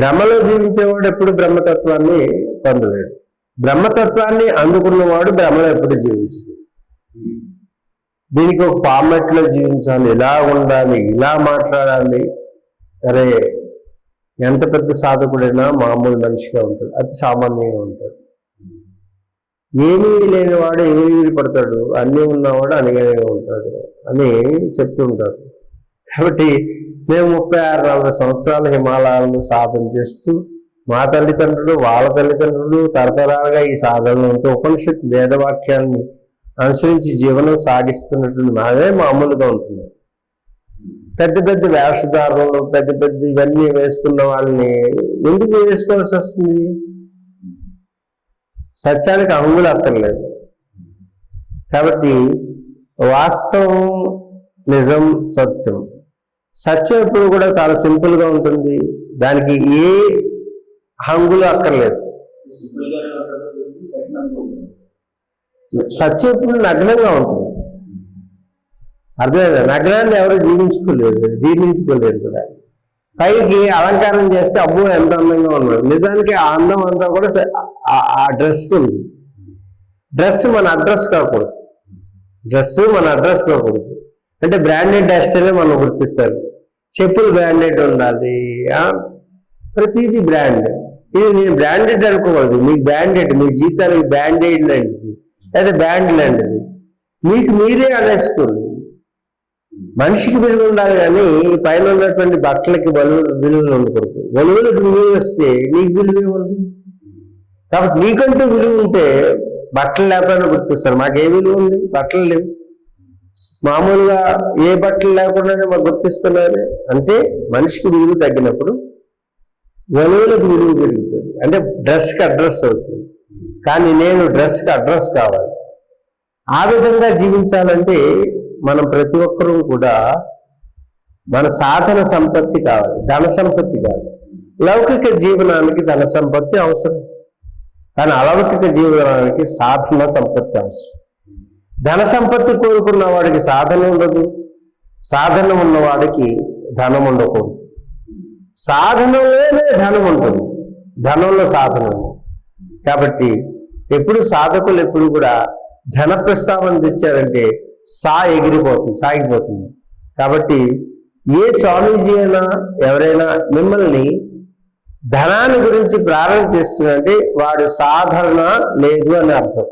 బ్రహ్మలో జీవించేవాడు ఎప్పుడు బ్రహ్మతత్వాన్ని పొందలేడు. బ్రహ్మతత్వాన్ని అందుకున్నవాడు బ్రహ్మలో ఎప్పుడు జీవించదు దీనికి ఒక ఫార్మెట్లో జీవించాలి. ఇలా ఉండాలి? ఇలా మాట్లాడాలి. అరే ఎంత పెద్ద సాధకుడైనా మామూలు మనిషిగా ఉంటాడు. అతి సామాన్యంగా ఉంటాడు. ఏమీ లేనివాడు ఏమి పడతాడు? అన్నీ ఉన్నవాడు అనగానే ఉంటాడు అని చెప్తుంటారు కాబట్టి మేము ముప్పై ఆరు నలభై సంవత్సరాల హిమాలయాలను సాధన చేస్తూ మా తల్లిదండ్రులు వాళ్ళ తల్లిదండ్రులు తరతరాలుగా ఈ సాధనలు ఉంటూ ఉపనిషత్ వేదవాక్యాన్ని అనుసరించి జీవనం సాగిస్తున్నటువంటి మాదే మామూలుగా ఉంటుంది. పెద్ద పెద్ద వేషధారణలు పెద్ద పెద్ద ఇవన్నీ వేసుకున్న వాళ్ళని ఎందుకు వేసుకోవాల్సి వస్తుంది? సత్యానికి అంగులు అక్కర్లేదు కాబట్టి వాస్తవం నిజం సత్యం. సత్యం ఎప్పుడు కూడా చాలా సింపుల్గా ఉంటుంది. దానికి ఏ హంగులు అక్కర్లేదు. ఉంటుంది. సత్యం ఎప్పుడు నగ్నంగా ఉంటుంది. అర్థమైందా? నగ్నాన్ని ఎవరు జీవించుకోలేదు జీర్ణించుకోలేదు కూడా. పైకి అలంకారం చేస్తే అబ్బో ఎంత అందంగా ఉన్నాడు. నిజానికి ఆ అందం అంతా కూడా ఆ- డ్రెస్కి డ్రెస్ ఉంది. డ్రెస్ మన అడ్రస్ కాకూడదు. డ్రెస్ మన అడ్రస్ కాకూడదు. అంటే బ్రాండెడ్ వేస్తేనే మనం గుర్తిస్తారు. చెప్పులు బ్రాండెడ్ ఉండాలి ప్రతిదీ బ్రాండ్ ఇది నేను బ్రాండెడ్ అనుకోకూడదు. మీకు బ్రాండెడ్ మీ జీతానికి బ్రాండెడ్ లాంటిది లేదా బ్రాండ్ లాంటిది. మీకు మీరే అనేసుకోండి. మనిషికి విలువ ఉండాలి కానీ పైన ఉన్నటువంటి బట్టలకి బలు విలువలు ఉండకూడదు. బలువులకు విలువ వస్తే నీకు విలువ ఉంది కాబట్టి నీకంటూ విలువ ఉంటే బట్టలు లేకపోయినా గుర్తిస్తారు. మాకు ఏ విలువ ఉంది? బట్టలు లేవు. మామూలుగా ఏ బట్టలు లేకుండానే మాకు గుర్తిస్తున్నారు అంటే మనిషికి విలువ తగ్గినప్పుడు వలువులకు విలువ పెరుగుతుంది. అంటే డ్రెస్కి అడ్రస్ అవుతుంది. కానీ నేను డ్రెస్కి అడ్రస్ కావాలి. ఆ విధంగా జీవించాలంటే మనం ప్రతి ఒక్కరూ కూడా మన సాధన సంపత్తి కావాలి. ధన సంపత్తి కాదు లౌకిక జీవనానికి ధన సంపత్తి అవసరం. కానీ అలౌకిక జీవనానికి సాధన సంపత్తి అవసరం. ధన సంపత్తి కోరుకున్న వాడికి సాధన ఉండదు. సాధన ఉన్నవాడికి ధనం ఉండకూడదు. సాధనలోనే ధనం ఉంటుంది. ధనంలో సాధన కాబట్టి ఎప్పుడు సాధకులు ఎప్పుడు కూడా ధన ప్రస్తావన తెచ్చారంటే సా ఎగిరిపోతుంది సాగిపోతుంది. కాబట్టి ఏ స్వామీజీ అయినా ఎవరైనా మిమ్మల్ని ధనాన్ని గురించి ప్రారంభ చేస్తున్నారంటే వాడు సాధన లేదు అని అర్థం.